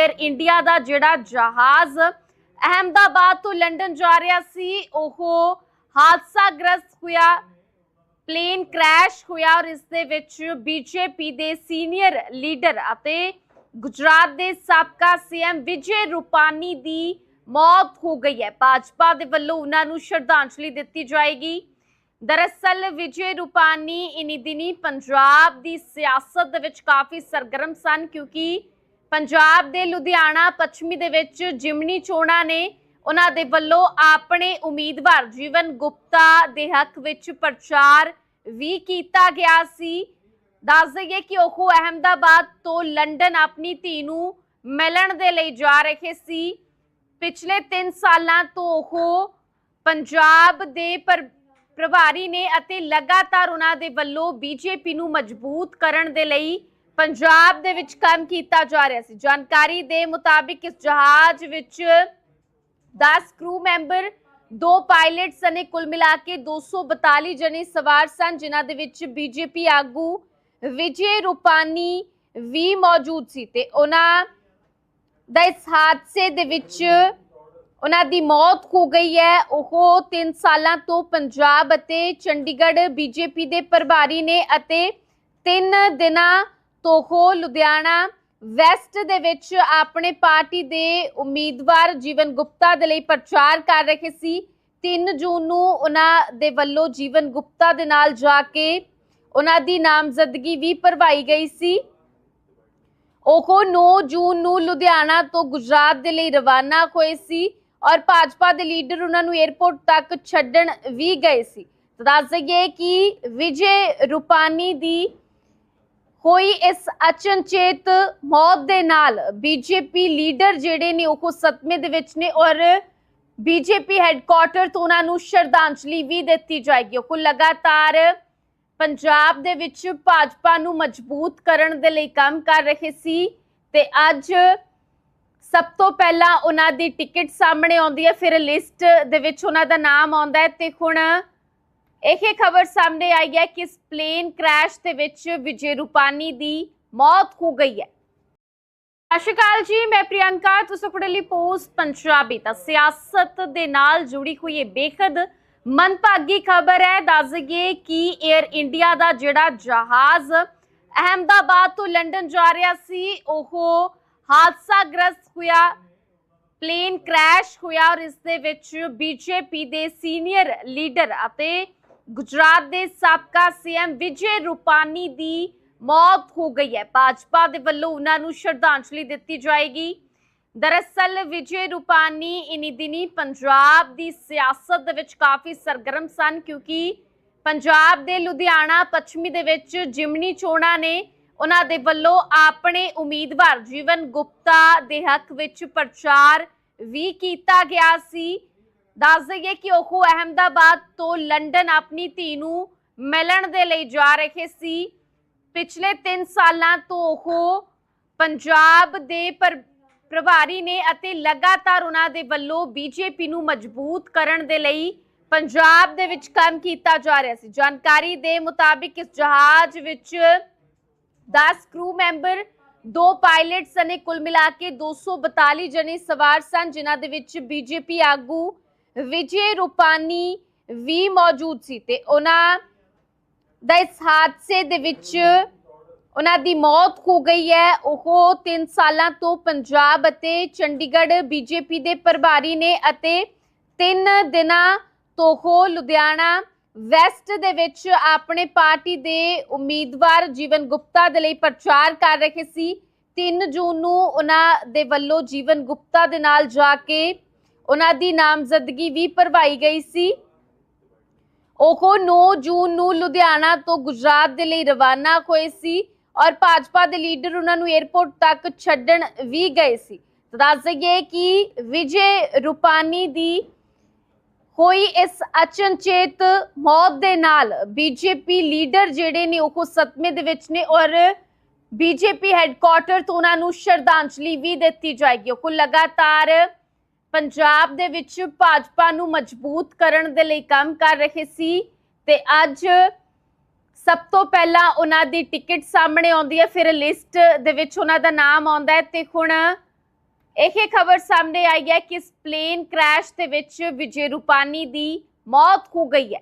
Air India ਦਾ ਜਿਹੜਾ ਜਹਾਜ਼ ਅਹਮਦਾਬਾਦ ਤੋਂ ਲੰਡਨ ਜਾ ਰਿਹਾ ਸੀ, ਉਹ ਹਾਦਸਾਗ੍ਰਸਤ ਹੋਇਆ ਪਲੇਨ ਕ੍ਰੈਸ਼ ਹੋਇਆ ਔਰ ਇਸ ਦੇ ਵਿੱਚ ਬੀਜੇਪੀ ਦੇ ਸੀਨੀਅਰ ਲੀਡਰ ਅਤੇ ਗੁਜਰਾਤ ਦੇ ਸਾਬਕਾ ਸੀਐਮ ਵਿਜੇ ਰੂਪਾਨੀ ਦੀ ਮੌਤ ਹੋ ਗਈ ਹੈ। ਭਾਜਪਾ ਦੇ ਵੱਲੋਂ ਉਹਨਾਂ ਨੂੰ ਸ਼ਰਧਾਂਜਲੀ ਦਿੱਤੀ ਜਾਏਗੀ। ਦਰਅਸਲ ਵਿਜੇ ਰੂਪਾਨੀ, ਇਨੀ ਦਿਨੀ ਪੰਜਾਬ ਦੀ ਸਿਆਸਤ ਦੇ ਵਿੱਚ ਕਾਫੀ ਸਰਗਰਮ ਸਨ ਕਿਉਂਕਿ ਪੰਜਾਬ ਦੇ ਲੁਧਿਆਣਾ, ਪੱਛਮੀ ਦੇ ਵਿੱਚ ਜਿਮਨੀ ਚੋਣਾਂ ਨੇ ਉਹਨਾਂ ਦੇ ਵੱਲੋਂ ਆਪਣੇ ਉਮੀਦਵਾਰ ਜੀਵਨ ਗੁਪਤਾ ਦੇ ਹੱਕ ਵਿੱਚ ਪ੍ਰਚਾਰ ਵੀ ਕੀਤਾ ਗਿਆ ਸੀ। ਦੱਸ ਦਈਏ ਕਿ ਉਹ ਅਹਮਦਾਬਾਦ ਤੋਂ ਲੰਡਨ ਆਪਣੀ ਧੀ ਨੂੰ ਮਿਲਣ ਦੇ ਲਈ ਜਾ ਰਹੇ ਸੀ। ਪਿਛਲੇ 3 ਸਾਲਾਂ ਤੋਂ ਉਹ ਪੰਜਾਬ ਦੇ ਪਰ, ਪ੍ਰਭਾਰੀ ਨੇ ਅਤੇ ਲਗਾਤਾਰ ਉਹਨਾਂ ਦੇ ਵੱਲੋਂ ਬੀਜੇਪੀ ਨੂੰ ਮਜ਼ਬੂਤ ਕਰਨ ਦੇ ਲਈ ਪੰਜਾਬ ਦੇ ਵਿੱਚ ਕੰਮ ਕੀਤਾ ਜਾ ਰਿਹਾ ਸੀ। ਜਾਣਕਾਰੀ ਦੇ ਮੁਤਾਬਿਕ ਇਸ ਜਹਾਜ਼ ਵਿੱਚ 10 ਕਰੂ ਮੈਂਬਰ ਦੋ ਪਾਇਲਟ ਨੇ ਕੁੱਲ ਮਿਲਾ ਕੇ 242 ਜਣੇ ਸਵਾਰ ਸਨ, ਜਿਨ੍ਹਾਂ ਦੇ ਵਿੱਚ ਬੀਜੇਪੀ ਆਗੂ ਵਿਜੇ ਰੂਪਾਨੀ ਵੀ ਮੌਜੂਦ ਸੀ ਤੇ ਉਹਨਾਂ ਦਾ ਇਸ ਹਾਦਸੇ ਦੇ ਵਿੱਚ ਉਹਨਾਂ ਦੀ ਮੌਤ ਹੋ ਗਈ ਹੈ। ਉਹ 3 ਸਾਲਾਂ ਤੋਂ ਪੰਜਾਬ ਅਤੇ ਚੰਡੀਗੜ੍ਹ ਬੀਜੇਪੀ ਦੇ ਪ੍ਰਭਾਰੀ ਨੇ ਅਤੇ 3 ਦਿਨਾਂ ਤੋਂ ਉਹ ਲੁਧਿਆਣਾ, ਵੈਸਟ ਦੇ ਵਿੱਚ ਆਪਣੇ ਪਾਰਟੀ ਦੇ ਉਮੀਦਵਾਰ ਜੀਵਨ ਗੁਪਤਾ ਦੇ ਲਈ ਪ੍ਰਚਾਰ ਕਰ ਰਹੇ ਸੀ। 3 ਜੂਨ ਨੂੰ ਉਹਨਾਂ ਦੇ ਵੱਲੋਂ ਜੀਵਨ ਗੁਪਤਾ ਦੇ ਨਾਲ ਜਾ ਕੇ ਉਹਨਾਂ ਦੀ ਨਾਮਜ਼ਦਗੀ ਵੀ ਭਰਵਾਈ ਗਈ ਸੀ। ਉਹ 9 ਜੂਨ ਨੂੰ ਲੁਧਿਆਣਾ ਤੋਂ ਗੁਜਰਾਤ ਦੇ ਲਈ ਰਵਾਨਾ ਹੋਏ ਸੀ ਔਰ ਭਾਜਪਾ ਦੇ ਲੀਡਰ ਉਹਨਾਂ ਨੂੰ 에ਅਰਪੋਰਟ ਤੱਕ ਛੱਡਣ ਵੀ ਗਏ ਸੀ। ਦੱਸ ਦਈਏ ਕਿ ਵਿਜੇ ਰੂਪਾਨੀ ਦੀ ਹੋਈ ਇਸ ਅਚਨਚੇਤ ਮੌਤ ਦੇ ਨਾਲ ਬੀਜੇਪੀ ਲੀਡਰ ਜਿਹੜੇ ਨੇ ਉਹ ਸਤਮੇ ਦੇ ਵਿੱਚ ਨੇ ਔਰ ਬੀਜੇਪੀ ਹੈੱਡਕੁਆਰਟਰ ਤੋਂ ਉਹਨਾਂ ਨੂੰ ਸ਼ਰਧਾਂਜਲੀ ਵੀ ਦਿੱਤੀ ਜਾਏਗੀ। ਉਹ ਲਗਾਤਾਰ ਪੰਜਾਬ ਦੇ ਵਿੱਚ ਭਾਜਪਾ ਨੂੰ ਮਜ਼ਬੂਤ ਕਰਨ ਦੇ ਲਈ ਕੰਮ ਕਰ ਰਹੇ ਸੀ ਤੇ ਅੱਜ ਸਭ ਤੋਂ ਪਹਿਲਾਂ ਉਹਨਾਂ ਦੀ ਟਿਕਟ ਸਾਹਮਣੇ ਆਉਂਦੀ ਹੈ, ਫਿਰ ਲਿਸਟ ਦੇ ਵਿੱਚ ਉਹਨਾਂ ਦਾ ਨਾਮ ਆਉਂਦਾ ਹੈ ਤੇ ਹੁਣ ਇਹ ਖਬਰ ਸਾਹਮਣੇ ਆਈ ਹੈ ਕਿ ਇਸ ਪਲੇਨ ਕ੍ਰੈਸ਼ ਦੇ ਵਿੱਚ ਵਿਜੇ ਰੂਪਾਨੀ ਦੀ ਮੌਤ ਹੋ ਗਈ ਹੈ। ਸਤਿ ਸ਼੍ਰੀ ਅਕਾਲ ਜੀ, ਮੈਂ ਪ੍ਰਿਯੰਕਾ। ਤੁਸੀਂ ਪੜ੍ਹ ਲਈ ਪੋਸਟ ਪੰਜਾਬੀ ਤਾਂ ਸਿਆਸਤ ਦੇ ਨਾਲ ਜੁੜੀ ਹੋਈ ਇਹ ਬੇਖਦ ਮਨਭਾਗੀ ਖਬਰ ਹੈ। ਦੱਸ ਦਈਏ ਕਿ 에ਅਰ ਇੰਡੀਆ ਦਾ ਜਿਹੜਾ ਜਹਾਜ਼ ਅਹਮਦਾਬਾਦ ਤੋਂ ਲੰਡਨ ਜਾ ਰਿਹਾ ਸੀ, ਉਹ ਹਾਦਸਾ ਗ੍ਰਸਤ ਹੋਇਆ, ਪਲੇਨ ਕ੍ਰੈਸ਼ ਹੋਇਆ ਔਰ ਇਸ ਦੇ ਵਿੱਚ ਬੀਜੇਪੀ ਦੇ ਸੀਨੀਅਰ ਲੀਡਰ ਅਤੇ ਗੁਜਰਾਤ ਦੇ ਸਾਬਕਾ ਸੀਐਮ ਵਿਜੇ ਰੂਪਾਨੀ ਦੀ ਮੌਤ ਹੋ ਗਈ ਹੈ। ਭਾਜਪਾ ਦੇ ਵੱਲੋਂ ਉਹਨਾਂ ਨੂੰ ਸ਼ਰਧਾਂਜਲੀ ਦਿੱਤੀ ਜਾਏਗੀ। ਦਰਅਸਲ ਵਿਜੇ ਰੂਪਾਨੀ ਇਨੀ ਦਿਨੀ ਪੰਜਾਬ ਦੀ ਸਿਆਸਤ ਦੇ ਵਿੱਚ ਕਾਫੀ ਸਰਗਰਮ ਸਨ ਕਿਉਂਕਿ ਪੰਜਾਬ ਦੇ ਲੁਧਿਆਣਾ, ਪੱਛਮੀ ਦੇ ਵਿੱਚ ਜਿਮਨੀ ਚੋਣਾਂ ਨੇ ਉਹਨਾਂ ਦੇ ਵੱਲੋਂ ਆਪਣੇ ਉਮੀਦਵਾਰ ਜੀਵਨ ਗੁਪਤਾ ਦੇ ਹੱਕ ਵਿੱਚ ਪ੍ਰਚਾਰ ਵੀ ਕੀਤਾ ਗਿਆ ਸੀ। ਦੱਸ ਦਈਏ ਕਿ ਉਹ ਅਹਮਦਾਬਾਦ ਤੋਂ ਲੰਡਨ ਆਪਣੀ ਧੀ ਨੂੰ ਮਿਲਣ ਦੇ ਲਈ ਜਾ ਰਹੇ ਸੀ। ਪਿਛਲੇ 3 ਸਾਲਾਂ ਤੋਂ ਉਹ ਪੰਜਾਬ ਦੇ ਪਰ, ਪ੍ਰਭਾਰੀ ਨੇ ਅਤੇ ਲਗਾਤਾਰ ਉਹਨਾਂ ਦੇ ਵੱਲੋਂ ਬੀਜੇਪੀ ਨੂੰ ਮਜ਼ਬੂਤ ਕਰਨ ਦੇ ਲਈ ਪੰਜਾਬ ਦੇ ਵਿੱਚ ਕੰਮ ਕੀਤਾ ਜਾ ਰਿਹਾ ਸੀ। ਜਾਣਕਾਰੀ ਦੇ ਮੁਤਾਬਿਕ ਇਸ ਜਹਾਜ਼ ਵਿੱਚ 10 ਕਰੂ ਮੈਂਬਰ, ਦੋ ਪਾਇਲਟ ਨੇ ਕੁੱਲ ਮਿਲਾ ਕੇ 242 ਜਣੇ ਸਵਾਰ ਸਨ, ਜਿਨ੍ਹਾਂ ਦੇ ਵਿੱਚ ਬੀਜੇਪੀ ਆਗੂ ਵਿਜੇ ਰੂਪਾਨੀ ਵੀ ਮੌਜੂਦ ਸੀ ਤੇ ਉਹਨਾਂ ਦਾ ਇਸ ਹਾਦਸੇ ਦੇ ਵਿੱਚ ਉਹਨਾਂ ਦੀ ਮੌਤ ਹੋ ਗਈ ਹੈ। ਉਹ 3 ਸਾਲਾਂ ਤੋਂ ਪੰਜਾਬ ਅਤੇ ਚੰਡੀਗੜ੍ਹ ਬੀਜੇਪੀ ਦੇ ਪ੍ਰਭਾਰੀ ਨੇ ਅਤੇ 3 ਦਿਨਾਂ ਤੋਂ ਉਹ ਲੁਧਿਆਣਾ ਵੈਸਟ ਦੇ ਵਿੱਚ ਆਪਣੇ ਪਾਰਟੀ ਦੇ ਉਮੀਦਵਾਰ ਜੀਵਨ ਗੁਪਤਾ ਦੇ ਲਈ ਪ੍ਰਚਾਰ ਕਰ ਰਹੇ ਸੀ। 3 ਜੂਨ ਨੂੰ ਉਹਨਾਂ ਦੇ ਵੱਲੋਂ ਜੀਵਨ ਗੁਪਤਾ ਦੇ ਨਾਲ ਜਾ ਕੇ ਉਹਨਾਂ ਦੀ ਨਾਮਜ਼ਦਗੀ ਵੀ ਭਰਵਾਈ ਗਈ ਸੀ। ਉਹ 9 ਜੂਨ ਨੂੰ ਲੁਧਿਆਣਾ ਤੋਂ ਗੁਜਰਾਤ ਦੇ ਲਈ ਰਵਾਨਾ ਹੋਏ ਸੀ ਔਰ ਭਾਜਪਾ ਦੇ ਲੀਡਰ ਉਹਨਾਂ ਨੂੰ 에ਅਰਪੋਰਟ ਤੱਕ ਛੱਡਣ ਵੀ ਗਏ ਸੀ। ਦੱਸ ਦਈਏ ਕਿ ਵਿਜੇ ਰੂਪਾਨੀ ਦੀ ਹੋਈ ਇਸ ਅਚਨਚੇਤ ਮੌਤ ਦੇ ਨਾਲ ਬੀਜੇਪੀ ਲੀਡਰ ਜਿਹੜੇ ਨੇ ਉਹ ਸਤਮੇ ਦੇ ਵਿੱਚ ਨੇ ਔਰ ਬੀਜੇਪੀ ਹੈੱਡਕੁਆਰਟਰ ਤੋਂ ਉਹਨਾਂ ਨੂੰ ਸ਼ਰਧਾਂਜਲੀ ਵੀ ਦਿੱਤੀ ਜਾਏਗੀ। ਉਹ ਲਗਾਤਾਰ ਪੰਜਾਬ ਦੇ ਵਿੱਚ ਭਾਜਪਾ ਨੂੰ ਮਜ਼ਬੂਤ ਕਰਨ ਦੇ ਲਈ ਕੰਮ ਕਰ ਰਹੇ ਸੀ ਤੇ ਅੱਜ ਸਭ ਤੋਂ ਪਹਿਲਾਂ ਉਹਨਾਂ ਦੀ ਟਿਕਟ ਸਾਹਮਣੇ ਆਉਂਦੀ ਹੈ, ਫਿਰ ਲਿਸਟ ਦੇ ਵਿੱਚ ਉਹਨਾਂ ਦਾ ਨਾਮ ਆਉਂਦਾ ਹੈ ਤੇ ਹੁਣ ਇਹ ਖਬਰ ਸਾਹਮਣੇ ਆਈ ਹੈ ਕਿ ਇਸ ਪਲੇਨ ਕ੍ਰੈਸ਼ ਦੇ ਵਿੱਚ ਵਿਜੇ ਰੂਪਾਨੀ ਦੀ ਮੌਤ ਹੋ ਗਈ ਹੈ।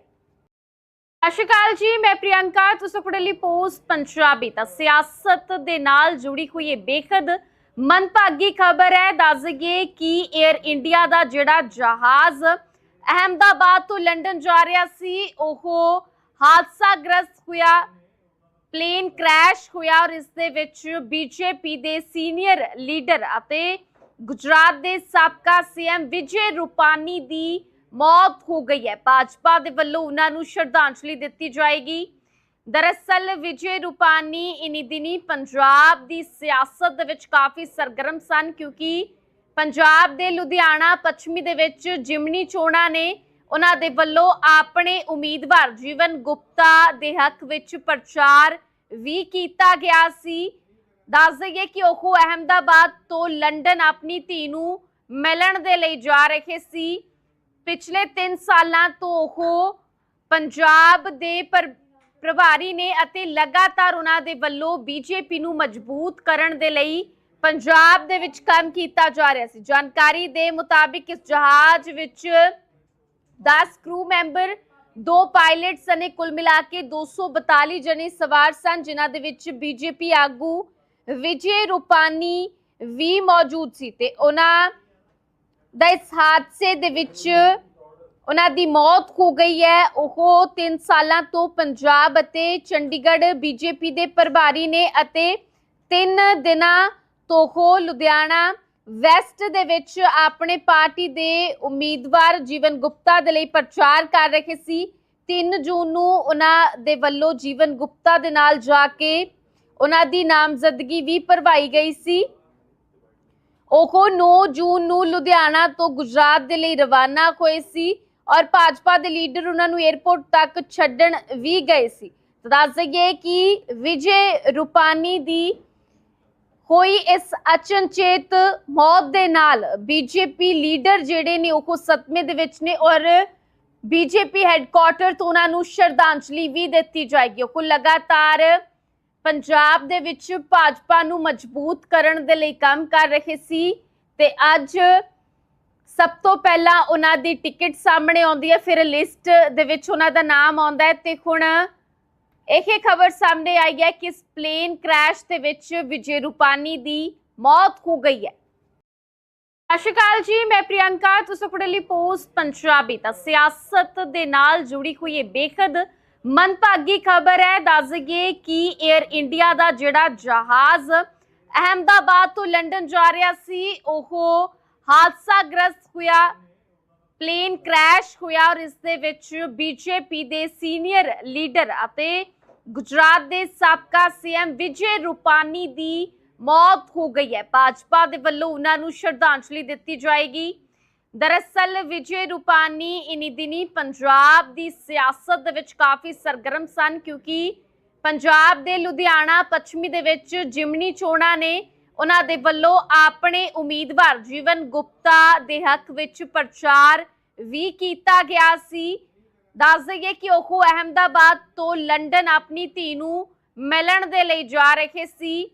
ਸਤਿ ਸ਼੍ਰੀ ਅਕਾਲ ਜੀ, ਮੈਂ ਪ੍ਰਿਯੰਕਾ, ਤੁਸੀਂ ਪੜ੍ਹ ਲਈ ਪੋਸਟ ਪੰਜਾਬੀ ਤਾਂ ਸਿਆਸਤ ਦੇ ਨਾਲ ਜੁੜੀ ਹੋਈ ਇਹ ਬੇਖਦ ਮਨਭਾਗੀ ਖਬਰ ਹੈ, ਦੱਸ ਦਈਏ ਕਿ 에ਅਰ ਇੰਡੀਆ ਦਾ ਜਿਹੜਾ ਜਹਾਜ਼ ਅਹਮਦਾਬਾਦ ਤੋਂ ਲੰਡਨ ਜਾ ਰਿਹਾ ਸੀ, ਉਹ ਹਾਦਸਾਗ੍ਰਸਤ ਹੋਇਆ, ਪਲੇਨ ਕ੍ਰੈਸ਼ ਹੋਇਆ ਔਰ ਇਸ ਦੇ ਵਿੱਚ ਬੀਜੇਪੀ ਦੇ ਸੀਨੀਅਰ ਲੀਡਰ ਅਤੇ ਗੁਜਰਾਤ ਦੇ ਸਾਬਕਾ ਸੀਐਮ ਵਿਜੇ ਰੂਪਾਨੀ ਦੀ ਮੌਤ ਹੋ ਗਈ ਹੈ। ਭਾਜਪਾ ਦੇ ਵੱਲੋਂ ਉਹਨਾਂ ਨੂੰ ਸ਼ਰਧਾਂਜਲੀ ਦਿੱਤੀ ਜਾਏਗੀ। ਦਰਅਸਲ ਵਿਜੇ ਰੂਪਾਨੀ ਇਨੀ ਦਿਨੀ ਪੰਜਾਬ ਦੀ ਸਿਆਸਤ ਦੇ ਵਿੱਚ ਕਾਫੀ ਸਰਗਰਮ ਸਨ ਕਿਉਂਕਿ ਪੰਜਾਬ ਦੇ ਲੁਧਿਆਣਾ, ਪੱਛਮੀ ਦੇ ਵਿੱਚ ਜਿਮਨੀ ਚੋਣਾਂ ਨੇ ਉਹਨਾਂ ਦੇ ਵੱਲੋਂ ਆਪਣੇ ਉਮੀਦਵਾਰ ਜੀਵਨ ਗੁਪਤਾ ਦੇ ਹੱਕ ਵਿੱਚ ਪ੍ਰਚਾਰ ਵੀ ਕੀਤਾ ਗਿਆ ਸੀ। ਦੱਸ ਦਈਏ ਕਿ ਉਹ ਅਹਮਦਾਬਾਦ ਤੋਂ ਲੰਡਨ ਆਪਣੀ ਧੀ ਨੂੰ ਮਿਲਣ ਦੇ ਲਈ ਜਾ ਰਹੇ ਸੀ। ਪਿਛਲੇ 3 ਸਾਲਾਂ ਤੋਂ ਉਹ ਪੰਜਾਬ ਦੇ ਪਰ ਪ੍ਰਭਾਰੀ ਨੇ ਅਤੇ ਲਗਾਤਾਰ ਉਹਨਾਂ ਦੇ ਵੱਲੋਂ ਬੀਜੇਪੀ ਨੂੰ ਮਜ਼ਬੂਤ ਕਰਨ ਦੇ ਲਈ ਪੰਜਾਬ ਦੇ ਵਿੱਚ ਕੰਮ ਕੀਤਾ ਜਾ ਰਿਹਾ ਸੀ। ਜਾਣਕਾਰੀ ਦੇ ਮੁਤਾਬਿਕ ਇਸ ਜਹਾਜ਼ ਵਿੱਚ 10 ਕਰੂ ਮੈਂਬਰ ਦੋ ਪਾਇਲਟ ਨੇ ਕੁੱਲ ਮਿਲਾ ਕੇ 242 ਜਣੇ ਸਵਾਰ ਸਨ, ਜਿਨ੍ਹਾਂ ਦੇ ਵਿੱਚ ਬੀਜੇਪੀ ਆਗੂ ਵਿਜੇ ਰੂਪਾਨੀ ਵੀ ਮੌਜੂਦ ਸੀ ਤੇ ਉਹਨਾਂ ਦਾ ਇਸ ਹਾਦਸੇ ਦੇ ਵਿੱਚ ਉਹਨਾਂ ਦੀ ਮੌਤ ਹੋ ਗਈ ਹੈ। ਉਹ 3 ਸਾਲਾਂ ਤੋਂ ਪੰਜਾਬ ਅਤੇ ਚੰਡੀਗੜ੍ਹ ਬੀਜੇਪੀ ਦੇ ਪ੍ਰਭਾਰੀ ਨੇ ਅਤੇ 3 ਦਿਨਾਂ ਤੋਂ ਉਹ ਲੁਧਿਆਣਾ ਵੈਸਟ ਦੇ ਵਿੱਚ ਆਪਣੇ ਪਾਰਟੀ ਦੇ ਉਮੀਦਵਾਰ ਜੀਵਨ ਗੁਪਤਾ ਦੇ ਲਈ ਪ੍ਰਚਾਰ ਕਰ ਰਹੇ ਸੀ। 3 ਜੂਨ ਨੂੰ ਉਹਨਾਂ ਦੇ ਵੱਲੋਂ ਜੀਵਨ ਗੁਪਤਾ ਦੇ ਨਾਲ ਜਾ ਕੇ ਉਹਨਾਂ ਦੀ ਨਾਮਜ਼ਦਗੀ ਵੀ ਭਰਵਾਈ ਗਈ ਸੀ। ਉਹ 9 ਜੂਨ ਨੂੰ ਲੁਧਿਆਣਾ ਤੋਂ ਗੁਜਰਾਤ ਦੇ ਲਈ ਰਵਾਨਾ ਹੋਏ ਸੀ। ਔਰ ਭਾਜਪਾ ਦੇ ਲੀਡਰ ਉਹਨਾਂ ਨੂੰ 에ਅਰਪੋਰਟ ਤੱਕ ਛੱਡਣ ਵੀ ਗਏ ਸੀ। ਤਾਂ ਦੱਸ ਦਈਏ ਕਿ ਵਿਜੇ ਰੂਪਾਨੀ ਦੀ ਹੋਈ ਇਸ ਅਚਨਚੇਤ ਮੌਤ ਦੇ ਨਾਲ ਬੀਜੇਪੀ ਲੀਡਰ ਜਿਹੜੇ ਨੇ ਉਹ ਸਤਮੇ ਦੇ ਵਿੱਚ ਨੇ ਔਰ ਬੀਜੇਪੀ ਹੈੱਡਕੁਆਰਟਰ ਤੋਂ ਉਹਨਾਂ ਨੂੰ ਸ਼ਰਧਾਂਜਲੀ ਵੀ ਦਿੱਤੀ ਜਾਏਗੀ। ਉਹ ਲਗਾਤਾਰ ਪੰਜਾਬ ਦੇ ਵਿੱਚ ਭਾਜਪਾ ਨੂੰ ਮਜ਼ਬੂਤ ਕਰਨ ਦੇ ਲਈ ਕੰਮ ਕਰ ਰਹੇ ਸੀ ਤੇ ਅੱਜ ਸਭ ਤੋਂ ਪਹਿਲਾਂ ਉਹਨਾਂ ਦੀ ਟਿਕਟ ਸਾਹਮਣੇ ਆਉਂਦੀ ਹੈ, ਫਿਰ ਲਿਸਟ ਦੇ ਵਿੱਚ ਉਹਨਾਂ ਦਾ ਨਾਮ ਆਉਂਦਾ ਹੈ ਤੇ ਹੁਣ ਇਹ ਖਬਰ ਸਾਹਮਣੇ ਆਈ ਹੈ ਕਿ ਇਸ ਪਲੇਨ ਕ੍ਰੈਸ਼ ਦੇ ਵਿੱਚ ਵਿਜੇ ਰੂਪਾਨੀ ਦੀ ਮੌਤ ਹੋ ਗਈ ਹੈ। ਸਤਿ ਸ਼੍ਰੀ ਅਕਾਲ ਜੀ, ਮੈਂ ਪ੍ਰਿਯੰਕਾ, ਤੁਸੀਂ ਪੜ੍ਹ ਲਈ ਪੋਸਟ ਪੰਜਾਬੀ ਤਾਂ ਸਿਆਸਤ ਦੇ ਨਾਲ ਜੁੜੀ ਹੋਈ ਇਹ ਬੇਖਦ ਮਨਭਾਗੀ ਖਬਰ ਹੈ। ਦੱਸ ਦਈਏ ਕਿ 에ਅਰ ਇੰਡੀਆ ਦਾ ਜਿਹੜਾ ਜਹਾਜ਼ ਅਹਮਦਾਬਾਦ ਤੋਂ ਲੰਡਨ ਜਾ ਰਿਹਾ ਸੀ, ਉਹ ਹਾਦਸਾ ਗ੍ਰਸਤ ਹੋਇਆ, ਪਲੇਨ ਕ੍ਰੈਸ਼ ਹੋਇਆ ਔਰ ਇਸ ਦੇ ਵਿੱਚ ਬੀਜੇਪੀ ਦੇ ਸੀਨੀਅਰ ਲੀਡਰ ਅਤੇ ਗੁਜਰਾਤ ਦੇ ਸਾਬਕਾ ਸੀਐਮ ਵਿਜੇ ਰੂਪਾਨੀ ਦੀ ਮੌਤ ਹੋ ਗਈ ਹੈ। ਭਾਜਪਾ ਦੇ ਵੱਲੋਂ ਉਹਨਾਂ ਨੂੰ ਸ਼ਰਧਾਂਜਲੀ ਦਿੱਤੀ ਜਾਏਗੀ। ਦਰਅਸਲ ਵਿਜੇ ਰੂਪਾਨੀ ਇਨੀ ਦਿਨੀ ਪੰਜਾਬ ਦੀ ਸਿਆਸਤ ਦੇ ਵਿੱਚ ਕਾਫੀ ਸਰਗਰਮ ਸਨ ਕਿਉਂਕਿ ਪੰਜਾਬ ਦੇ ਲੁਧਿਆਣਾ, ਪੱਛਮੀ ਦੇ ਵਿੱਚ ਜਿਮਨੀ ਚੋਣਾਂ ਨੇ ਉਹਨਾਂ ਦੇ ਵੱਲੋਂ ਆਪਣੇ ਉਮੀਦਵਾਰ ਜੀਵਨ ਗੁਪਤਾ ਦੇ ਹੱਕ ਵਿੱਚ ਪ੍ਰਚਾਰ ਵੀ ਕੀਤਾ ਗਿਆ ਸੀ। ਦੱਸ ਦਈਏ ਕਿ ਉਹ ਅਹਮਦਾਬਾਦ ਤੋਂ ਲੰਡਨ ਆਪਣੀ ਧੀ ਨੂੰ ਮਿਲਣ ਦੇ ਲਈ ਜਾ ਰਹੇ ਸੀ।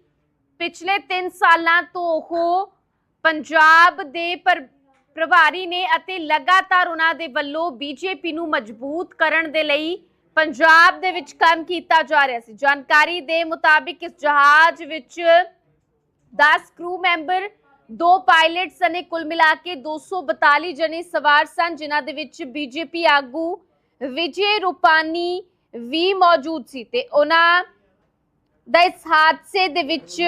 ਪਿਛਲੇ 3 ਸਾਲਾਂ ਤੋਂ ਉਹ ਪੰਜਾਬ ਦੇ ਪਰ, ਪ੍ਰਭਾਰੀ ਨੇ ਅਤੇ ਲਗਾਤਾਰ ਉਹਨਾਂ ਦੇ ਵੱਲੋਂ ਬੀਜੇਪੀ ਨੂੰ ਮਜ਼ਬੂਤ ਕਰਨ ਦੇ ਲਈ ਪੰਜਾਬ ਦੇ ਵਿੱਚ ਕੰਮ ਕੀਤਾ ਜਾ ਰਿਹਾ ਸੀ। ਜਾਣਕਾਰੀ ਦੇ ਮੁਤਾਬਿਕ ਇਸ ਜਹਾਜ਼ ਵਿੱਚ 10 ਕਰੂ ਮੈਂਬਰ ਦੋ ਪਾਇਲਟ ਨੇ ਕੁੱਲ ਮਿਲਾ ਕੇ 242 ਜਣੇ ਸਵਾਰ ਸਨ ਜਿਨ੍ਹਾਂ ਦੇ ਵਿੱਚ ਬੀਜੇਪੀ ਆਗੂ ਵਿਜੇ ਰੂਪਾਨੀ ਵੀ ਮੌਜੂਦ ਸੀ ਤੇ ਉਹਨਾਂ ਦਾ ਇਸ ਹਾਦਸੇ ਦੇ ਵਿੱਚ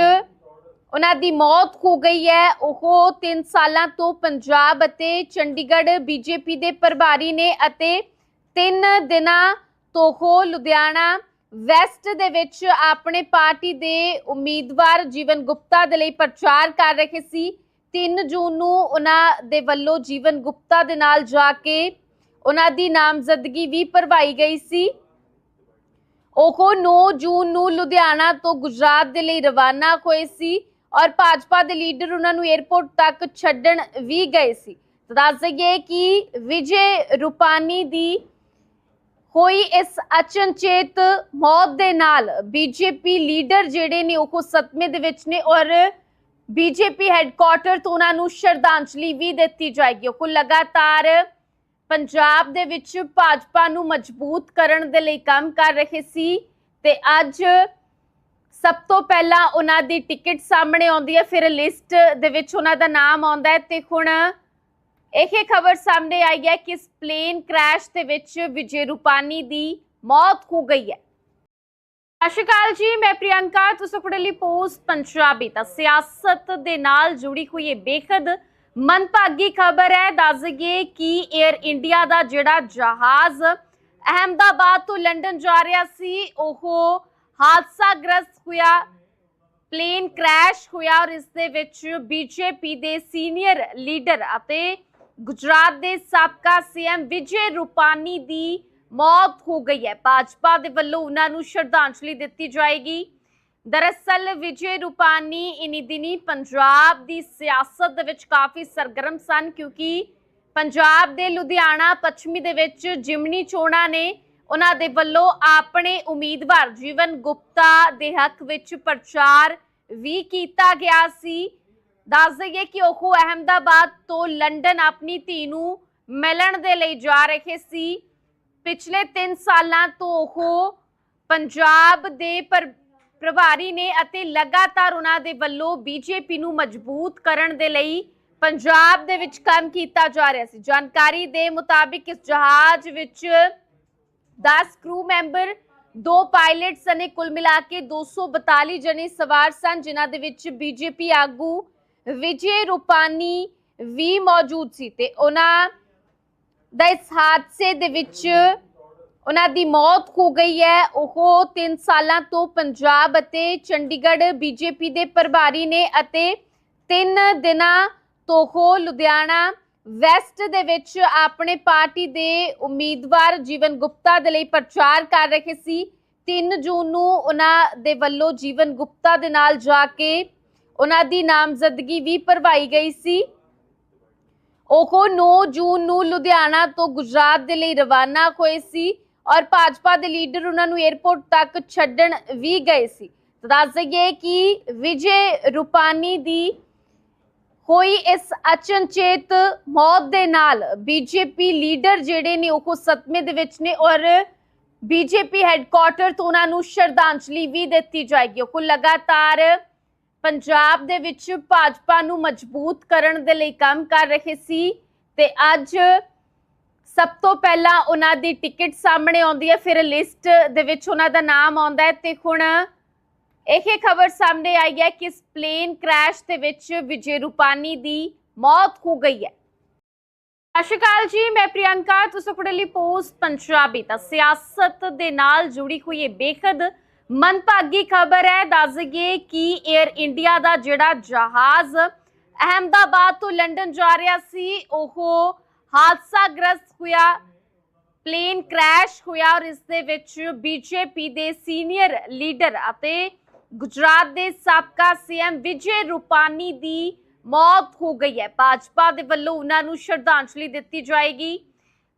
ਉਹਨਾਂ ਦੀ ਮੌਤ ਹੋ ਗਈ ਹੈ ਉਹ 3 ਸਾਲਾਂ ਤੋਂ ਪੰਜਾਬ ਅਤੇ ਚੰਡੀਗੜ੍ਹ ਬੀਜੇਪੀ ਦੇ ਪ੍ਰਭਾਰੀ ਨੇ ਅਤੇ 3 ਦਿਨਾਂ ਤੋਂ ਉਹ ਲੁਧਿਆਣਾ ਵੈਸਟ ਦੇ ਵਿੱਚ ਆਪਣੇ ਪਾਰਟੀ ਦੇ ਉਮੀਦਵਾਰ ਜੀਵਨ ਗੁਪਤਾ ਦੇ ਲਈ ਪ੍ਰਚਾਰ ਕਰ ਰਹੇ ਸੀ। 3 ਜੂਨ ਨੂੰ ਉਹਨਾਂ ਦੇ ਵੱਲੋਂ ਜੀਵਨ ਗੁਪਤਾ ਦੇ ਨਾਲ ਜਾ ਕੇ ਉਹਨਾਂ ਦੀ ਨਾਮਜ਼ਦਗੀ ਵੀ ਭਰਵਾਈ ਗਈ ਸੀ। ਉਹ 9 ਜੂਨ ਨੂੰ ਲੁਧਿਆਣਾ ਤੋਂ ਗੁਜਰਾਤ ਦੇ ਲਈ ਰਵਾਨਾ ਹੋਏ ਸੀ ਔਰ ਭਾਜਪਾ ਦੇ ਲੀਡਰ ਉਹਨਾਂ ਨੂੰ 에ਅਰਪੋਰਟ ਤੱਕ ਛੱਡਣ ਵੀ ਗਏ ਸੀ। ਦੱਸ ਦਈਏ ਕਿ ਵਿਜੇ ਰੂਪਾਨੀ ਦੀ ਹੋਈ ਇਸ ਅਚਨਚੇਤ ਮੌਤ ਦੇ ਨਾਲ ਬੀਜੇਪੀ ਲੀਡਰ ਜਿਹੜੇ ਨੇ ਉਹ ਸਤਮੇ ਦੇ ਵਿੱਚ ਨੇ ਔਰ ਬੀਜੇਪੀ ਹੈੱਡਕੁਆਰਟਰ ਤੋਂ ਉਹਨਾਂ ਨੂੰ ਸ਼ਰਧਾਂਜਲੀ ਵੀ ਦਿੱਤੀ ਜਾਏਗੀ। ਉਹ ਲਗਾਤਾਰ ਪੰਜਾਬ ਦੇ ਵਿੱਚ ਭਾਜਪਾ ਨੂੰ ਮਜ਼ਬੂਤ ਕਰਨ ਦੇ ਲਈ ਕੰਮ ਕਰ ਰਹੇ ਸੀ ਤੇ ਅੱਜ ਸਭ ਤੋਂ ਪਹਿਲਾਂ ਉਹਨਾਂ ਦੀ ਟਿਕਟ ਸਾਹਮਣੇ ਆਉਂਦੀ ਹੈ। ਫਿਰ ਲਿਸਟ ਦੇ ਵਿੱਚ ਉਹਨਾਂ ਦਾ ਨਾਮ ਆਉਂਦਾ ਹੈ ਤੇ ਹੁਣ ਇਹ ਖਬਰ ਸਾਹਮਣੇ ਆਈ ਹੈ ਕਿ ਇਸ ਪਲੇਨ ਕ੍ਰੈਸ਼ ਦੇ ਵਿੱਚ ਵਿਜੇ ਰੂਪਾਨੀ ਦੀ ਮੌਤ ਹੋ ਗਈ ਹੈ। ਸਤਿ ਸ਼੍ਰੀ ਅਕਾਲ ਜੀ, ਮੈਂ ਪ੍ਰਿਯੰਕਾ। ਤੁਸੀਂ ਆਪਣੇ ਲਈ ਪੋਸਟ ਪੰਜਾਬੀ ਤਾਂ ਸਿਆਸਤ ਦੇ ਨਾਲ ਜੁੜੀ ਹੋਈ ਇਹ ਬੇਖਦ, ਮਨਭਾਗੀ ਖਬਰ ਹੈ। ਦੱਸ ਦਈਏ ਕਿ 에ਅਰ ਇੰਡੀਆ ਦਾ ਜਿਹੜਾ ਜਹਾਜ਼ ਅਹਮਦਾਬਾਦ ਤੋਂ ਲੰਡਨ ਜਾ ਰਿਹਾ ਸੀ, ਉਹ ਹਾਦਸਾਗ੍ਰਸਤ ਹੋਇਆ ਪਲੇਨ ਕ੍ਰੈਸ਼ ਹੋਇਆ ਔਰ ਇਸ ਦੇ ਵਿੱਚ ਬੀਜੇਪੀ ਦੇ ਸੀਨੀਅਰ ਲੀਡਰ ਅਤੇ ਗੁਜਰਾਤ ਦੇ ਸਾਬਕਾ ਸੀਐਮ ਵਿਜੇ ਰੂਪਾਨੀ ਦੀ ਮੌਤ ਹੋ ਗਈ ਹੈ। ਭਾਜਪਾ ਦੇ ਵੱਲੋਂ ਉਹਨਾਂ ਨੂੰ ਸ਼ਰਧਾਂਜਲੀ ਦਿੱਤੀ ਜਾਏਗੀ। ਦਰਅਸਲ ਵਿਜੇ ਰੂਪਾਨੀ ਇਨੀ ਦਿਨੀ ਪੰਜਾਬ ਦੀ ਸਿਆਸਤ ਦੇ ਵਿੱਚ ਕਾਫੀ ਸਰਗਰਮ ਸਨ ਕਿਉਂਕਿ ਪੰਜਾਬ ਦੇ ਲੁਧਿਆਣਾ, ਪੱਛਮੀ ਦੇ ਵਿੱਚ ਜਿਮਨੀ ਚੋਣਾਂ ਨੇ ਉਹਨਾਂ ਦੇ ਵੱਲੋਂ ਆਪਣੇ ਉਮੀਦਵਾਰ ਜੀਵਨ ਗੁਪਤਾ ਦੇ ਹੱਕ ਵਿੱਚ ਪ੍ਰਚਾਰ ਵੀ ਕੀਤਾ ਗਿਆ ਸੀ। ਦੱਸ ਦਈਏ ਕਿ ਉਹ ਅਹਮਦਾਬਾਦ ਤੋਂ ਲੰਡਨ ਆਪਣੀ ਧੀ ਨੂੰ ਮਿਲਣ ਦੇ ਲਈ ਜਾ ਰਹੇ ਸੀ। ਪਿਛਲੇ 3 ਸਾਲਾਂ ਤੋਂ ਉਹ ਪੰਜਾਬ ਦੇ ਪਰ, ਪ੍ਰਭਾਰੀ ਨੇ ਅਤੇ ਲਗਾਤਾਰ ਉਹਨਾਂ ਦੇ ਵੱਲੋਂ ਬੀਜੇਪੀ ਨੂੰ ਮਜ਼ਬੂਤ ਕਰਨ ਦੇ ਲਈ ਪੰਜਾਬ ਦੇ ਵਿੱਚ ਕੰਮ ਕੀਤਾ ਜਾ ਰਿਹਾ ਸੀ। ਜਾਣਕਾਰੀ ਦੇ ਮੁਤਾਬਿਕ ਇਸ ਜਹਾਜ਼ ਵਿੱਚ 10 ਕਰੂ ਮੈਂਬਰ, ਦੋ ਪਾਇਲਟਸ ਨੇ ਕੁੱਲ ਮਿਲਾ ਕੇ 242 ਜਣੇ ਸਵਾਰ ਸਨ, ਜਿਨ੍ਹਾਂ ਦੇ ਵਿੱਚ ਬੀਜੇਪੀ ਆਗੂ ਵਿਜੇ ਰੂਪਾਨੀ ਵੀ ਮੌਜੂਦ ਸੀ ਤੇ ਉਹਨਾਂ ਦਾ ਇਸ ਹਾਦਸੇ ਦੇ ਵਿੱਚ ਉਹਨਾਂ ਦੀ ਮੌਤ ਹੋ ਗਈ ਹੈ। ਉਹ 3 ਸਾਲਾਂ ਤੋਂ ਪੰਜਾਬ ਅਤੇ ਚੰਡੀਗੜ੍ਹ ਬੀਜੇਪੀ ਦੇ ਪ੍ਰਭਾਰੀ ਨੇ ਅਤੇ 3 ਦਿਨਾਂ ਤੋਂ ਉਹ ਲੁਧਿਆਣਾ ਵੈਸਟ ਦੇ ਵਿੱਚ ਆਪਣੇ ਪਾਰਟੀ ਦੇ ਉਮੀਦਵਾਰ ਜੀਵਨ ਗੁਪਤਾ ਦੇ ਲਈ ਪ੍ਰਚਾਰ ਕਰ ਰਹੇ ਸੀ। 3 ਜੂਨ ਨੂੰ ਉਹਨਾਂ ਦੇ ਵੱਲੋਂ ਜੀਵਨ ਗੁਪਤਾ ਦੇ ਨਾਲ ਜਾ ਕੇ ਉਹਨਾਂ ਦੀ ਨਾਮਜ਼ਦਗੀ ਵੀ ਭਰਵਾਈ ਗਈ ਸੀ। ਉਹ 9 ਜੂਨ ਨੂੰ ਲੁਧਿਆਣਾ ਤੋਂ ਗੁਜਰਾਤ ਦੇ ਲਈ ਰਵਾਨਾ ਹੋਏ ਸੀ ਔਰ ਭਾਜਪਾ ਦੇ ਲੀਡਰ ਉਹਨਾਂ ਨੂੰ 에ਅਰਪੋਰਟ ਤੱਕ ਛੱਡਣ ਵੀ ਗਏ ਸੀ। ਦੱਸ ਦਈਏ ਕਿ ਵਿਜੇ ਰੂਪਾਨੀ ਦੀ ਹੋਈ ਇਸ ਅਚਨਚੇਤ ਮੌਤ ਦੇ ਨਾਲ ਬੀਜੇਪੀ ਲੀਡਰ ਜਿਹੜੇ ਨੇ ਉਹ ਸਤਮੇ ਦੇ ਵਿੱਚ ਨੇ ਔਰ ਬੀਜੇਪੀ ਹੈੱਡਕੁਆਰਟਰ ਤੋਂ ਉਹਨਾਂ ਨੂੰ ਸ਼ਰਧਾਂਜਲੀ ਵੀ ਦਿੱਤੀ ਜਾਏਗੀ। ਉਹ ਲਗਾਤਾਰ ਪੰਜਾਬ ਦੇ ਵਿੱਚ ਭਾਜਪਾ ਨੂੰ ਮਜ਼ਬੂਤ ਕਰਨ ਦੇ ਲਈ ਕੰਮ ਕਰ ਰਹੇ ਸੀ ਤੇ ਅੱਜ ਸਭ ਤੋਂ ਪਹਿਲਾਂ ਉਹਨਾਂ ਦੀ ਟਿਕਟ ਸਾਹਮਣੇ ਆਉਂਦੀ ਹੈ, ਫਿਰ ਲਿਸਟ ਦੇ ਵਿੱਚ ਉਹਨਾਂ ਦਾ ਨਾਮ ਆਉਂਦਾ ਹੈ ਤੇ ਹੁਣ ਇਹ ਖਬਰ ਸਾਹਮਣੇ ਆਈ ਹੈ ਕਿ ਇਸ ਪਲੇਨ ਕ੍ਰੈਸ਼ ਦੇ ਵਿੱਚ ਵਿਜੇ ਰੂਪਾਨੀ ਦੀ ਮੌਤ ਹੋ ਗਈ ਹੈ। ਸਤਿ ਸ਼੍ਰੀ ਅਕਾਲ ਜੀ, ਮੈਂ ਪ੍ਰਿਯੰਕਾ, ਤੁਸੀਂ ਪੋਸਟ ਪੰਜਾਬੀ ਤਾਂ ਸਿਆਸਤ ਦੇ ਨਾਲ ਜੁੜੀ ਹੋਈ ਇਹ ਬੇਖਦ ਮਨਭਾਗੀ ਖਬਰ ਹੈ, ਦੱਸ ਦਈਏ ਕਿ 에ਅਰ ਇੰਡੀਆ ਦਾ ਜਿਹੜਾ ਜਹਾਜ਼ ਅਹਮਦਾਬਾਦ ਤੋਂ ਲੰਡਨ ਜਾ ਰਿਹਾ ਸੀ, ਉਹ ਹਾਦਸਾਗ੍ਰਸਤ ਹੋਇਆ, ਪਲੇਨ ਕ੍ਰੈਸ਼ ਹੋਇਆ ਔਰ ਇਸ ਦੇ ਵਿੱਚ ਬੀਜੇਪੀ ਦੇ ਸੀਨੀਅਰ ਲੀਡਰ ਅਤੇ ਗੁਜਰਾਤ ਦੇ ਸਾਬਕਾ ਸੀਐਮ ਵਿਜੇ ਰੂਪਾਨੀ ਦੀ ਮੌਤ ਹੋ ਗਈ ਹੈ। ਭਾਜਪਾ ਦੇ ਵੱਲੋਂ ਉਹਨਾਂ ਨੂੰ ਸ਼ਰਧਾਂਜਲੀ ਦਿੱਤੀ ਜਾਏਗੀ।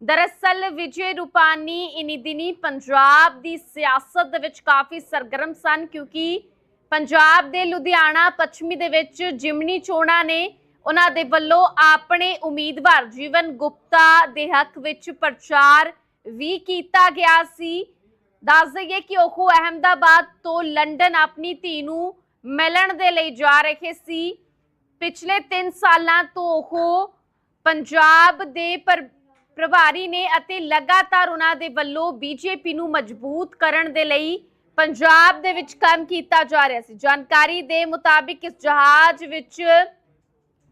ਦਰਅਸਲ ਵਿਜੇ ਰੂਪਾਨੀ ਇਨੀ ਦਿਨੀ ਪੰਜਾਬ ਦੀ ਸਿਆਸਤ ਦੇ ਵਿੱਚ ਕਾਫੀ ਸਰਗਰਮ ਸਨ ਕਿਉਂਕਿ ਪੰਜਾਬ ਦੇ ਲੁਧਿਆਣਾ, ਪੱਛਮੀ ਦੇ ਵਿੱਚ ਜਿਮਨੀ ਚੋਣਾਂ ਨੇ ਉਹਨਾਂ ਦੇ ਵੱਲੋਂ ਆਪਣੇ ਉਮੀਦਵਾਰ ਜੀਵਨ ਗੁਪਤਾ ਦੇ ਹੱਕ ਵਿੱਚ ਪ੍ਰਚਾਰ ਵੀ ਕੀਤਾ ਗਿਆ ਸੀ। ਦੱਸ ਦਈਏ ਕਿ ਉਹ ਅਹਮਦਾਬਾਦ ਤੋਂ ਲੰਡਨ ਆਪਣੀ ਧੀ ਨੂੰ ਮਿਲਣ ਦੇ ਲਈ ਜਾ ਰਹੇ ਸੀ। ਪਿਛਲੇ 3 ਸਾਲਾਂ ਤੋਂ ਉਹ ਪੰਜਾਬ ਦੇ ਪਰ ਪ੍ਰਭਾਰੀ ਨੇ ਅਤੇ ਲਗਾਤਾਰ ਉਹਨਾਂ ਦੇ ਵੱਲੋਂ ਬੀਜੇਪੀ ਨੂੰ ਮਜ਼ਬੂਤ ਕਰਨ ਦੇ ਲਈ ਪੰਜਾਬ ਦੇ ਵਿੱਚ ਕੰਮ ਕੀਤਾ ਜਾ ਰਿਹਾ ਸੀ। ਜਾਣਕਾਰੀ ਦੇ ਮੁਤਾਬਿਕ ਇਸ ਜਹਾਜ਼ ਵਿੱਚ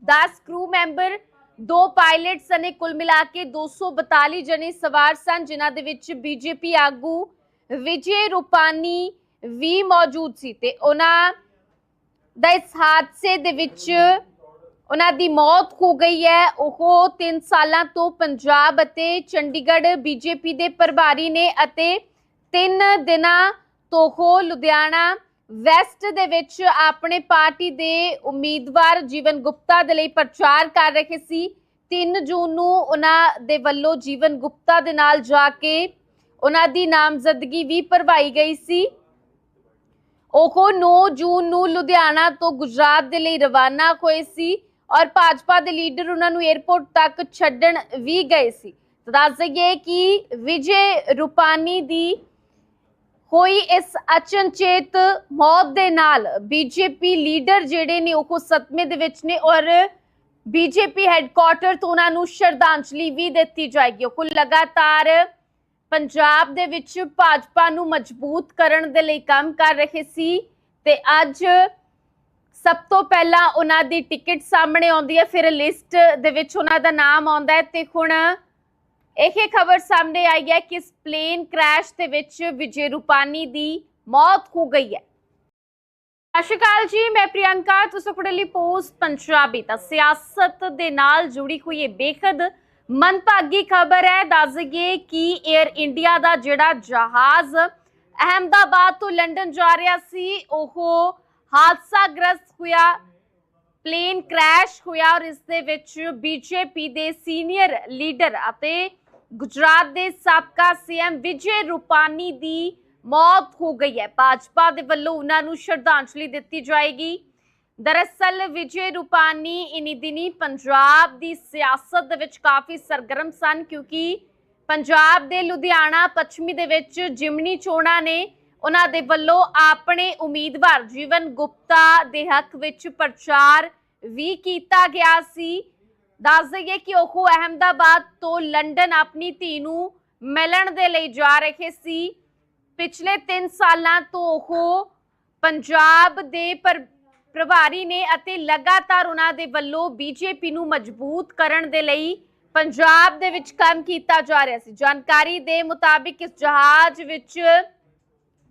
10 ਕਰੂ ਮੈਂਬਰ ਦੋ ਪਾਇਲਟ ਨੇ ਕੁੱਲ ਮਿਲਾ ਕੇ 242 ਜਣੇ ਸਵਾਰ ਸਨ, ਜਿਨ੍ਹਾਂ ਦੇ ਵਿੱਚ ਬੀਜੇਪੀ ਆਗੂ ਵਿਜੇ ਰੂਪਾਨੀ ਵੀ ਮੌਜੂਦ ਸੀ ਤੇ ਉਹਨਾਂ ਦਾ ਇਸ ਹਾਦਸੇ ਦੇ ਵਿੱਚ ਉਹਨਾਂ ਦੀ ਮੌਤ ਹੋ ਗਈ ਹੈ। ਉਹ 3 ਸਾਲਾਂ ਤੋਂ ਪੰਜਾਬ ਅਤੇ ਚੰਡੀਗੜ੍ਹ ਬੀਜੇਪੀ ਦੇ ਪ੍ਰਭਾਰੀ ਨੇ ਅਤੇ 3 ਦਿਨਾਂ ਤੋਂ ਉਹ ਲੁਧਿਆਣਾ ਵੈਸਟ ਦੇ ਵਿੱਚ ਆਪਣੇ ਪਾਰਟੀ ਦੇ ਉਮੀਦਵਾਰ ਜੀਵਨ ਗੁਪਤਾ ਦੇ ਲਈ ਪ੍ਰਚਾਰ ਕਰ ਰਹੇ ਸੀ। 3 ਜੂਨ ਨੂੰ ਉਹਨਾਂ ਦੇ ਵੱਲੋਂ ਜੀਵਨ ਗੁਪਤਾ ਦੇ ਨਾਲ ਜਾ ਕੇ ਉਹਨਾਂ ਦੀ ਨਾਮਜ਼ਦਗੀ ਵੀ ਭਰਵਾਈ ਗਈ ਸੀ। ਉਹ 9 ਜੂਨ ਨੂੰ ਲੁਧਿਆਣਾ ਤੋਂ ਗੁਜਰਾਤ ਦੇ ਲਈ ਰਵਾਨਾ ਹੋਏ ਸੀ। ਔਰ ਭਾਜਪਾ ਦੇ ਲੀਡਰ ਉਹਨਾਂ ਨੂੰ 에ਅਰਪੋਰਟ ਤੱਕ ਛੱਡਣ ਵੀ ਗਏ ਸੀ। ਦੱਸ ਦਈਏ ਕਿ ਵਿਜੇ ਰੂਪਾਨੀ ਦੀ ਹੋਈ ਇਸ ਅਚਨਚੇਤ ਮੌਤ ਦੇ ਨਾਲ ਬੀਜੇਪੀ ਲੀਡਰ ਜਿਹੜੇ ਨੇ, ਉਹ ਸਤਮੇ ਦੇ ਵਿੱਚ ਨੇ ਔਰ ਬੀਜੇਪੀ ਹੈੱਡਕੁਆਰਟਰ ਤੋਂ ਉਹਨਾਂ ਨੂੰ ਸ਼ਰਧਾਂਜਲੀ ਵੀ ਦਿੱਤੀ ਜਾਏਗੀ। ਉਹ ਲਗਾਤਾਰ ਪੰਜਾਬ ਦੇ ਵਿੱਚ ਭਾਜਪਾ ਨੂੰ ਮਜ਼ਬੂਤ ਕਰਨ ਦੇ ਲਈ ਕੰਮ ਕਰ ਰਹੇ ਸੀ ਤੇ ਅੱਜ ਸਭ ਤੋਂ ਪਹਿਲਾਂ ਉਹਨਾਂ ਦੀ ਟਿਕਟ ਸਾਹਮਣੇ ਆਉਂਦੀ ਹੈ, ਫਿਰ ਲਿਸਟ ਦੇ ਵਿੱਚ ਉਹਨਾਂ ਦਾ ਨਾਮ ਆਉਂਦਾ ਹੈ ਤੇ ਹੁਣ ਇਹ ਖਬਰ ਸਾਹਮਣੇ ਆਈ ਹੈ ਕਿ ਇਸ ਪਲੇਨ ਕ੍ਰੈਸ਼ ਦੇ ਵਿੱਚ ਵਿਜੇ ਰੂਪਾਨੀ ਦੀ ਮੌਤ ਹੋ ਗਈ ਹੈ। ਸਤਿ ਸ਼੍ਰੀ ਅਕਾਲ ਜੀ, ਮੈਂ ਪ੍ਰਿਯੰਕਾ, ਤੁਸੀਂ ਖੁੜੇ ਪੋਸਟ ਪੰਜਾਬੀ ਤਾਂ ਸਿਆਸਤ ਦੇ ਨਾਲ ਜੁੜੀ ਹੋਈ ਇਹ ਬੇਖਦ ਮਨਭਾਗੀ ਖਬਰ ਹੈ। ਦੱਸ ਦਈਏ ਕਿ 에ਅਰ ਇੰਡੀਆ ਦਾ ਜਿਹੜਾ ਜਹਾਜ਼ ਅਹਮਦਾਬਾਦ ਤੋਂ ਲੰਡਨ ਜਾ ਰਿਹਾ ਸੀ, ਉਹ ਹਾਦਸਾਗ੍ਰਸਤ ਹੋਇਆ ਪਲੇਨ ਕ੍ਰੈਸ਼ ਹੋਇਆ ਔਰ ਇਸ ਦੇ ਵਿੱਚ ਬੀਜੇਪੀ ਦੇ ਸੀਨੀਅਰ ਲੀਡਰ ਅਤੇ ਗੁਜਰਾਤ ਦੇ ਸਾਬਕਾ ਸੀਐਮ ਵਿਜੇ ਰੂਪਾਨੀ ਦੀ ਮੌਤ ਹੋ ਗਈ ਹੈ। ਭਾਜਪਾ ਦੇ ਵੱਲੋਂ ਉਹਨਾਂ ਨੂੰ ਸ਼ਰਧਾਂਜਲੀ ਦਿੱਤੀ ਜਾਏਗੀ। ਦਰਅਸਲ ਵਿਜੇ ਰੂਪਾਨੀ ਇਨੀ ਦਿਨੀ ਪੰਜਾਬ ਦੀ ਸਿਆਸਤ ਦੇ ਵਿੱਚ ਕਾਫੀ ਸਰਗਰਮ ਸਨ ਕਿਉਂਕਿ ਪੰਜਾਬ ਦੇ ਲੁਧਿਆਣਾ, ਪੱਛਮੀ ਦੇ ਵਿੱਚ ਜਿਮਨੀ ਚੋਣਾਂ ਨੇ ਉਹਨਾਂ ਦੇ ਵੱਲੋਂ ਆਪਣੇ ਉਮੀਦਵਾਰ ਜੀਵਨ ਗੁਪਤਾ ਦੇ ਹੱਕ ਵਿੱਚ ਪ੍ਰਚਾਰ ਵੀ ਕੀਤਾ ਗਿਆ ਸੀ। ਦੱਸ ਦਈਏ ਕਿ ਉਹ ਅਹਮਦਾਬਾਦ ਤੋਂ ਲੰਡਨ ਆਪਣੀ ਧੀ ਨੂੰ ਮਿਲਣ ਦੇ ਲਈ ਜਾ ਰਹੇ ਸੀ। ਪਿਛਲੇ 3 ਸਾਲਾਂ ਤੋਂ ਉਹ ਪੰਜਾਬ ਦੇ ਪਰ, ਪ੍ਰਭਾਰੀ ਨੇ ਅਤੇ ਲਗਾਤਾਰ ਉਹਨਾਂ ਦੇ ਵੱਲੋਂ ਬੀਜੇਪੀ ਨੂੰ ਮਜ਼ਬੂਤ ਕਰਨ ਦੇ ਲਈ ਪੰਜਾਬ ਦੇ ਵਿੱਚ ਕੰਮ ਕੀਤਾ ਜਾ ਰਿਹਾ ਸੀ। ਜਾਣਕਾਰੀ ਦੇ ਮੁਤਾਬਿਕ ਇਸ ਜਹਾਜ਼ ਵਿੱਚ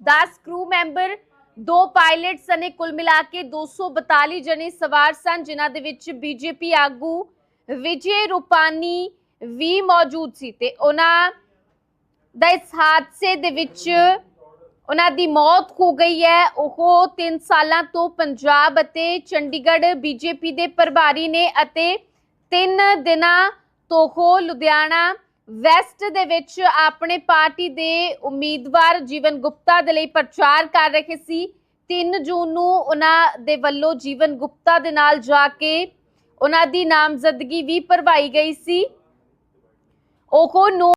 10 ਕਰੂ ਮੈਂਬਰ ਦੋ ਪਾਇਲਟਸ ਨੇ ਕੁੱਲ ਮਿਲਾ ਕੇ 242 ਜਣੇ ਸਵਾਰ ਸਨ ਜਿਨ੍ਹਾਂ ਦੇ ਵਿੱਚ ਬੀਜੇਪੀ ਆਗੂ ਵਿਜੇ ਰੂਪਾਨੀ ਵੀ ਮੌਜੂਦ ਸੀ ਤੇ ਉਹਨਾਂ ਦਾ ਇਸ ਹਾਦਸੇ ਦੇ ਵਿੱਚ ਉਹਨਾਂ ਦੀ ਮੌਤ ਹੋ ਗਈ ਹੈ ਉਹ 3 ਸਾਲਾਂ ਤੋਂ ਪੰਜਾਬ ਅਤੇ ਚੰਡੀਗੜ੍ਹ ਬੀਜੇਪੀ ਦੇ ਪ੍ਰਭਾਰੀ ਨੇ ਅਤੇ 3 ਦਿਨਾਂ ਤੋਂ ਉਹ ਲੁਧਿਆਣਾ ਵੈਸਟ ਦੇ ਵਿੱਚ ਆਪਣੇ ਪਾਰਟੀ ਦੇ ਉਮੀਦਵਾਰ ਜੀਵਨ ਗੁਪਤਾ ਦੇ ਲਈ ਪ੍ਰਚਾਰ ਕਰ ਰਹੇ ਸੀ। 3 ਜੂਨ ਨੂੰ ਉਹਨਾਂ ਦੇ ਵੱਲੋਂ ਜੀਵਨ ਗੁਪਤਾ ਦੇ ਨਾਲ ਜਾ ਕੇ ਉਹਨਾਂ ਦੀ ਨਾਮਜ਼ਦਗੀ ਵੀ ਭਰਵਾਈ ਗਈ ਸੀ। ਉਹ ਨੌ